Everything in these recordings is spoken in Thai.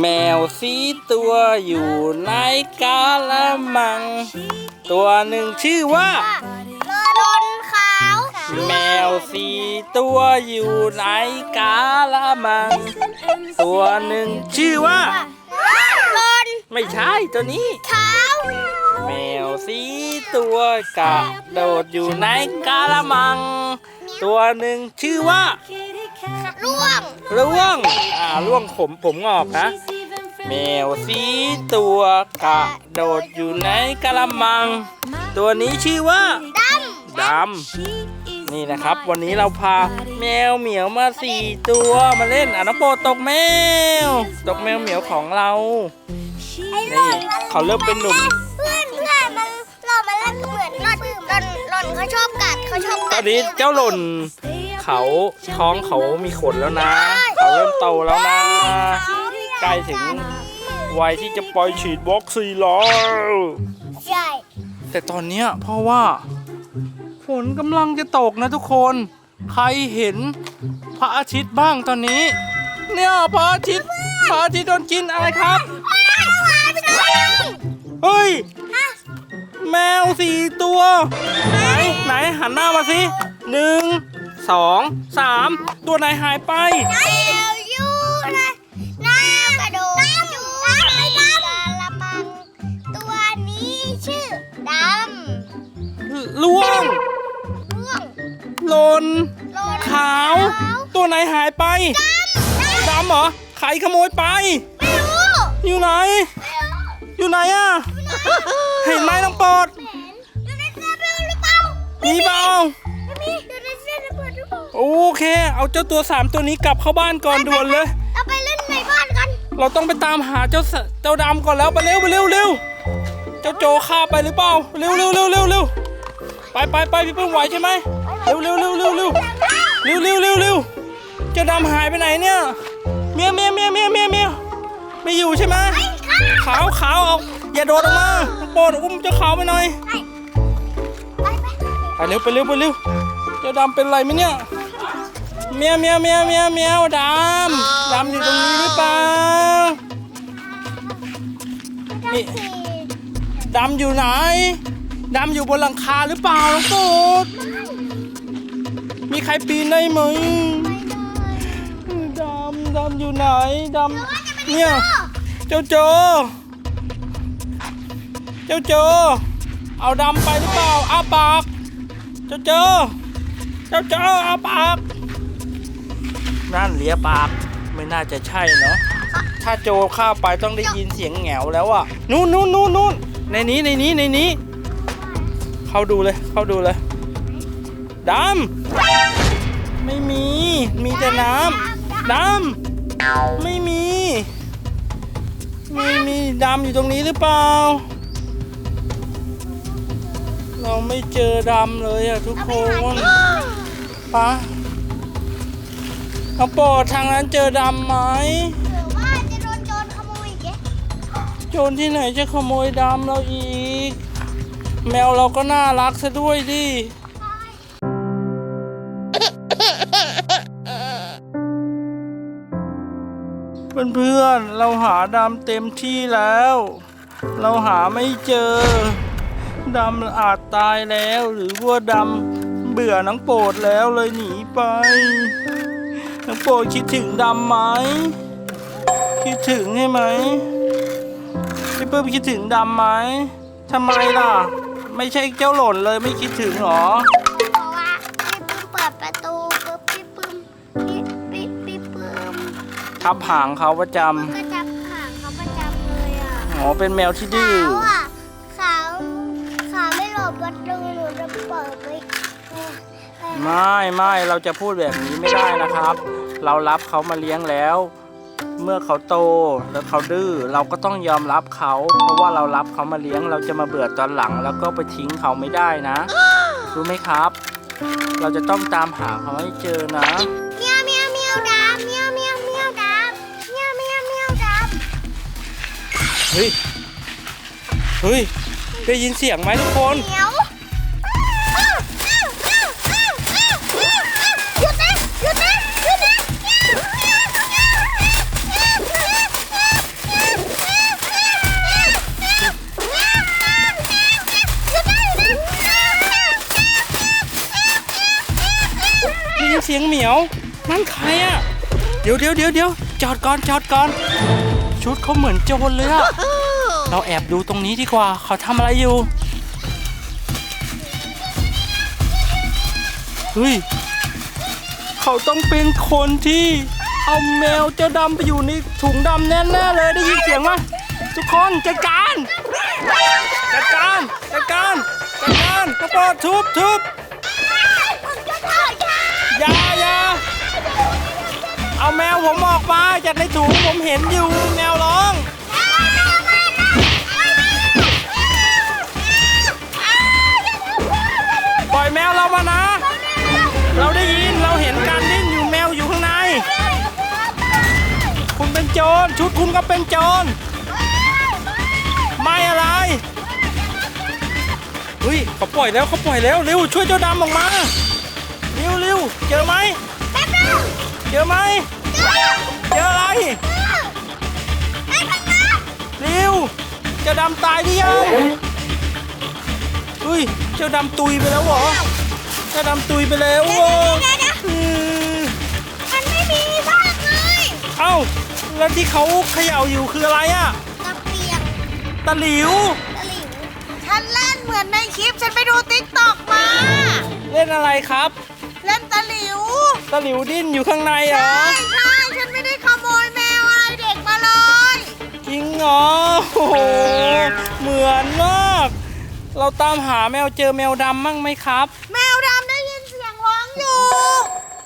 แมวสีตัวอยู่ในกาละมัง ตัวหนึ่งชื่อว่า โดนขาว แมวสีตัวอยู่ในกาละมัง ตัวหนึ่งชื่อว่า โดนไม่ใช่ตัวนี้ ขาว แมวสีตัวกระโดดอยู่ในกาละมัง ตัวหนึ่งชื่อว่า ร่วงล่วง อ่าล่วงผมผมงอกนะ แมวสีตัวกระโดดอยู่ในกะละมัง ตัวนี้ชื่อว่าดดำนี่นะครับ วันนี้เราพาแมวเหมียวมาสี่ตัวมาเล่นอะน้องโปรดตกแมว ตกแมวเหมียวของเราำนี่เขาเริ่มเป็นหนุ่มเพื่อนเพื่อนมันเรามาเล่นเหมือนหล่อนหล่อนหล่อนเขาชอบกัดเขาชอบตกัอดนนี้เจ้าหล่นเขาท้องเขามีขนแล้วนะ เขาเริ่มโตแล้วนะ ใกล้ถึงวัยที่จะปล่อยฉีดวัคซีนแล้ว ใช่ แต่ตอนเนี้ยเพราะว่า ฝนกำลังจะตกนะทุกคน ใครเห็นพระอาทิตย์บ้างตอนนี้ เนี่ยพระอาทิตย์พระอาทิตย์โดนกินอะไรครับ เฮ้ย แมวสี่ตัว ไหนไหนหันหน้ามาสิหนึ่งสองสามตัวไหนหายไป แมวยูนะ ล่วงำร่วงหลนโลนขาวตัวไหนหายไปดำเหรอใครขโมยไป ไม่รู้ อยู่ไหนอยู่ไหนอะเห็นไหมน้องปอดอยู่ในเสื้อเบลหรือเปล่ามีเปล่าไม่มีอยู่ในเสื้อระเบิดหรือเปล่าโอเค เอาเจ้าตัวสามตัวนี้กลับเข้าบ้านก่อนด่วนเลย เราไปเล่นในบ้านกันเราต้องไปตามหาเจ้าสเจ้าดำก่อนแล้วไปเร็วไปเร็วเร็วเจ้าโจฆ่าไปหรือเปล่าเร็วเร็วเร็วเร็วเร็ว ไปไปไปพี่เพิ่งไหวใช่ไหมเร็วเร็วเร็วเร็วเร็วเร็วเร็วเร็วเร็วเจ้าดำหายไปไหนเนี่ยเมียเมียเมียเมียเมียเมียไม่อยู่ใช่ไหมขาวขาวออกอย่าโดดออกมาน้องโปรดอุ้มเจ้าขาวไปหน่อยไปไปไปเร็วไปเร็วไปเร็วเจ้าดำเป็นไรไหมเนี่ยเมียวเมียวเมียวเมียวเมียวดำดำอยู่ตรงนี้หรือเปล่านี่ดำอยู่ไหน ดำอยู่บนหลังคาหรือเปล่าน้องตูดมีใครปีนได้ไหมดำดำอยู่ไหนดำเนี่ยเจ้าโจ เจ้าโจ เอาดำไปหรือเปล่าอ้าปากเจ้าโจ เจ้าโจอ้าปากนั่นเลียปากไม่น่าจะใช่เนาะถ้าโจเข้าไปต้องได้ยินเสียงแหงวแล้วอะนู่นนู่นนู่นนู่นในนี้ในนี้ในนี้ เข้าดูเลย เข้าดูเลยดำไม่มี มีแต่น้ำดำไม่มีไม่มีดำอยู่ตรงนี้หรือเปล่า เราไม่เจอดำเลยอะทุกคนปะเอาโปรดทางนั้นเจอดำไหมหรือว่าจะโดนโจรขโมยอีกเอ๊ะโจรที่ไหนจะขโมยดำเราอีก แมวเราก็น่ารักซะด้วยดิเพื่อนๆเราหาดำเต็มที่แล้ว เราหาไม่เจอดำอาจตายแล้วหรือว่าดำเบื่อน้องโปรดแล้วเลยหนีไปน้องโปรดคิดถึงดำไหมคิดถึงใช่ไหมพี่เปื้มคิดถึงดำไหมทำไมล่ะ ไม่ใช่เจ้าหล่นเลยไม่คิดถึงหรอ เพราะว่าพี่ปื้มเปิดประตูปุ๊บพี่ปื้มพี่พี่พี่ปื้มทับหางเขาประจก็จับหางเขาประจำเลยอะำอ๋อเป็นแมวที่ดื้อ เขาอะเขาเขาไม่หลบประตูหนูจะเปิดไปเออเออไม่ไม่เราจะพูดแบบนี้ไม่ได้นะครับ เรารับเขามาเลี้ยงแล้ว เมื่อเขาโตแล้วเขาดื้อเราก็ต้องยอมรับเขา เพราะว่าเรารับเขามาเลี้ยงเราจะมาเบื่อตอนหลัง แล้วก็ไปทิ้งเขาไม่ได้นะรู้ไหมครับ เราจะต้องตามหาเขาให้เจอนะเมียวเมียวเมียวดำเมียวเมียวเมียวดำเมียวเมียวเมียวดำเฮ้ยเฮ้ยได้ยินเสียงไหมทุกคนเหนียว สียงเหมียว นั่นใครอะเดี๋ยวเดี๋ยวเดี๋ยวเดี๋ยวจอดก่อนจอดก่อน ชุดเขาเหมือนโจรเลยอะเราแอบดูตรงนี้ดีกว่า เขาทำอะไรอยู่เฮ้ยเขาต้องเป็นคนที่เอาแมวเจ้าดำไปอยู่ในถุงดำแน่ๆเลยได้ยินเสียงไหมทุกคนจัดการจัดการจัดการจัดการกระโดดทุบทุบ อย่าอย่าเอาแมวผมออกมาจากในถุงผมเห็นอยู่แมวร้องปล่อยแมวเรามานะ เราได้ยินเราเห็นการดิ้นอยู่แมวอยู่ข้างใน คุณเป็นโจรชุดคุณก็เป็นโจรไม่อะไรเฮ้ยเขาปล่อยแล้วเขาปล่อยแล้วเร็วช่วยเจ้าดำออกมา วเร็วเจอไหมแป๊บนึงเจอไหมเจอเจออะไรไอ้ข้างหน้าเร็วเจ้าดำตายหรือยังเฮ้ยเจ้าดำตุยไปแล้วเหรอเจ้าดำตุยไปแล้วโว้ยเดี๋ยวเดี๋ยวอืมมันไม่มีซากเลยเอ้าแล้วที่เขาเขย่าอยู่คืออะไรอะตะเปียงตะหลิว ตะหลิวฉันเล่นเหมือนในคลิปฉันไปดูติ๊กต็อกมา เล่นอะไรครับ เล่นตะหลิวตะหลิวดิ้นอยู่ข้างในเหรอ ใช่ใช่ฉันไม่ได้ขโมยแมวอะไรเด็กมาเลยจริงเหรอโอ้โหเหมือนมาก เราตามหาแมวเจอแมวดำมั่งไหมครับ แมวดำได้ยินเสียงร้องอยู่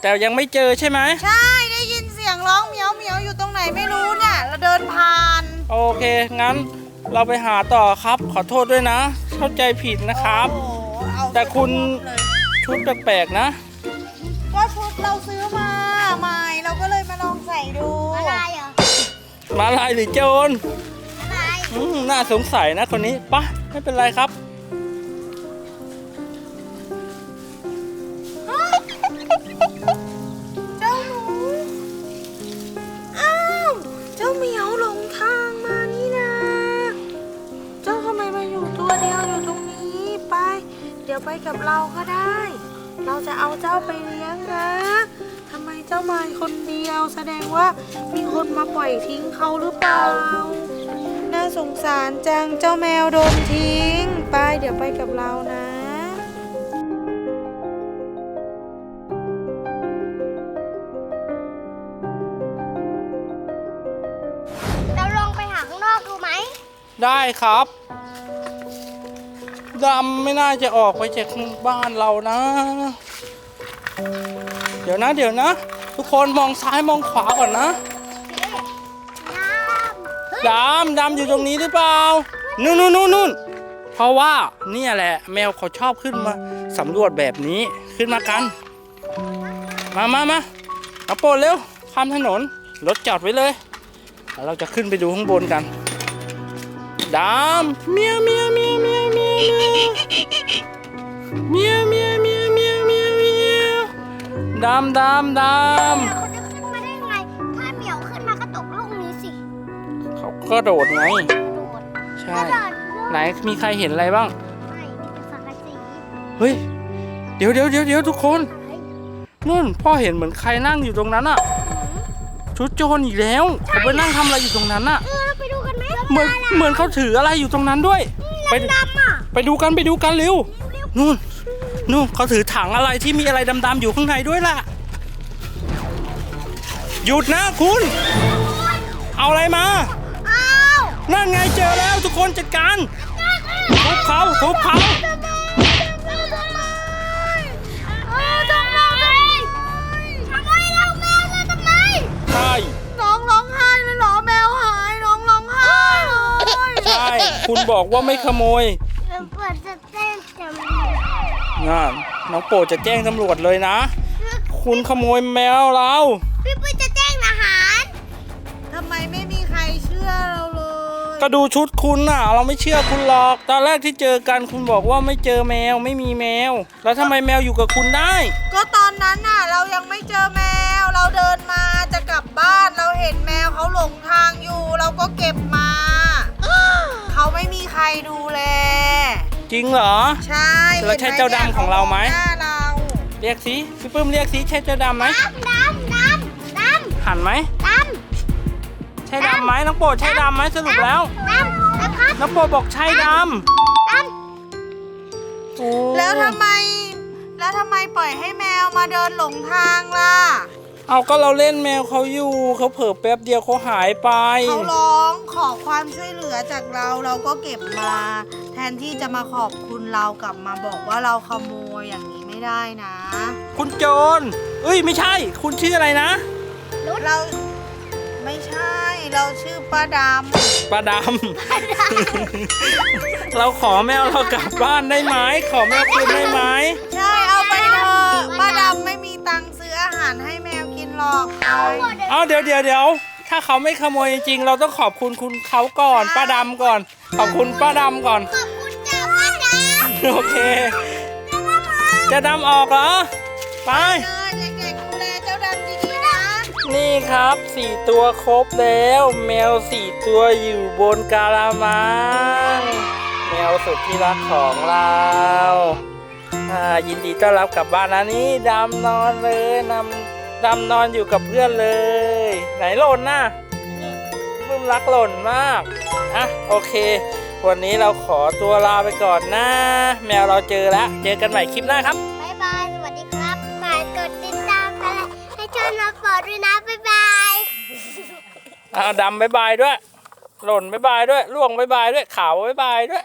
แต่ยังไม่เจอใช่ไหมใช่ได้ยินเสียงร้องเหมียวเหมียวอยู่ตรงไหนไม่รู้เนี่ยเราเดินผ่านโอเค งั้นเราไปหาต่อครับ ขอโทษด้วยนะ เข้าใจผิดนะครับ โอ้โหเอาแต่คุณเลยชุดแปลกๆนะก็ชุด เราซื้อมาใหม่เราก็เลยมาลองใส่ดูอะไรเหรอมาลายหรือโจรอะไรอืมน่าสงสัยนะคนนี้ปะไม่เป็นไรครับ ว่ามีคนมาปล่อยทิ้งเขาหรือเปล่า น่าสงสารจังเจ้าแมวโดนทิ้ง ไปเดี๋ยวไปกับเรานะเราลองไปหาข้างนอกดูไหม ได้ครับ ดำไม่น่าจะออกไปจากบ้านเรานะ เดี๋ยวนะ เดี๋ยวนะ ทุกคนมองซ้ายมองขวาก่อนนะน้ำดำดำอยู่ตรงนี้หรือเปล่า นู่นนู่นนู่นนู่นเพราะว่าเนี่ยแหละ แมวเขาชอบขึ้นมาสำรวจแบบนี้ขึ้นมากัน มามามาเอาโปรดเร็วข้ามถนนรถจอดไว้เลยแล้วเราจะขึ้นไปดูข้างบนกันดำเมียวเมียวเมียวเมียวเมียวเมียวเมียว ดำดำดเหมียวเขาจะขึ้นมาได้ไง ถ้าเหมียวขึ้นมาก็ตกลูกนี้สิำเขาก็โดดไง โดดใช่กระโดดไหนมีใครเห็นอะไรบ้าง ไม่มีแต่สังกะสีเฮ้ย เดี๋ยวเดี๋ยวเดี๋ยวเดี๋ยวทุกคนนู่นพ่อเห็นเหมือนใครนั่งอยู่ตรงนั้นอะชุดโจรอีกแล้วเขาไปนั่งทำอะไรอยู่ตรงนั้นอะเออเราไปดูกันไหมเหมือนเหมือนเขาถืออะไรอยู่ตรงนั้นด้วย ไปดูดำอะไปดูกันไปดูกันเร็วนู่น นู่นเขาถือถังอะไรที่มีอะไรดำๆอยู่ข้างในด้วยล่ะ หยุดนะคุณ เอาอะไรมาอ้าวนั่นไงเจอแล้วทุกคนจัดการ ทุบเขาทุบเขาเออทำไมทำไมเราแมวเราทำไมใช่น้องร้องไห้เลยเหรอแมวหายน้องร้องไห้เลย ใช่ คุณบอกว่าไม่ขโมย นั่นน้องโปรดจะแจ้งตำรวจเลยนะ คุณขโมยแมวเรา พี่ปุ้ยจะแจ้งทหารทำไมไม่มีใครเชื่อเราเลยก็ดูชุดคุณน่ะ เราไม่เชื่อคุณหรอก ตอนแรกที่เจอกันคุณบอกว่าไม่เจอแมวไม่มีแมว แล้วทำไมแมวอยู่กับคุณได้ ก็ตอนนั้นน่ะ เรายังไม่เจอแมว เราเดินมาจะกลับบ้าน เราเห็นแมวเขาหลงทางอยู่ เราก็เก็บมาเขา จริงเหรอ ใช่แล้วใช่เจ้าดำของเราไหมหน้าเราเรียกสิพี่ปื้มเรียกสิใช่เจ้าดำไหมดำดำดำดำหันไหมดใช่ดำไหมน้องโปรดใช่ดำไหมสรุปแล้วำดำนะครับน้องโปรดบอกใช่ดดำโอ้แล้วทำไม แล้วทำไมปล่อยให้แมวมาเดินหลงทางล่ะ เอาก็เราเล่นแมวเขาอยู่เขาเผลอแป๊บเดียวเขาหายไป เขาร้องขอความช่วยเหลือจากเราเราก็เก็บมา แทนที่จะมาขอบคุณเรากลับมาบอกว่าเราขโมยอย่างนี้ไม่ได้นะ คุณโจรเอ้ยไม่ใช่ คุณชื่ออะไรนะ เราไม่ใช่เราชื่อป้าดปลาดำ เราขอแมวเรากลับบ้านได้ไหมขอแมวคืนได้ไหม อกไปเอาเดี๋ยวเดี๋ยวเดี๋ยวถ้าเขาไม่ขโมยจริงๆเราต้องขอบคุณคุณเขาก่อนป้าดำก่อน ขอบคุณป้าดำก่อน ขอบคุณจ้าป้าดำโอเค จะดำออกเหรอ ไปเออเด็กๆดูแลเจ้าดำดีๆนะ นี่ครับสี่ตัวครบแล้ว แมวสี่ตัวอยู่บนกาลามังแมวสุดที่รักของเราอ่ายินดีต้อนรับกลับบ้านนะนี่ดำนอนเลยนำ ดำนอนอยู่กับเพื่อนเลย ไหนหล่นน่ะบึ้มรักหล่นมาก อะ โอเค วันนี้เราขอตัวลาไปก่อนนะ แมวเราเจอแล้ว เจอกันใหม่คลิปหน้าครับ บ๊ายบาย สวัสดีครับฝากกดติดตามกันเลยให้ช่องน้องปอดด้วยนะ บ๊ายบายเอาดำบายบายด้วย หล่นบายบายด้วย ล่วงบายบายด้วย ขาวบายบายด้วย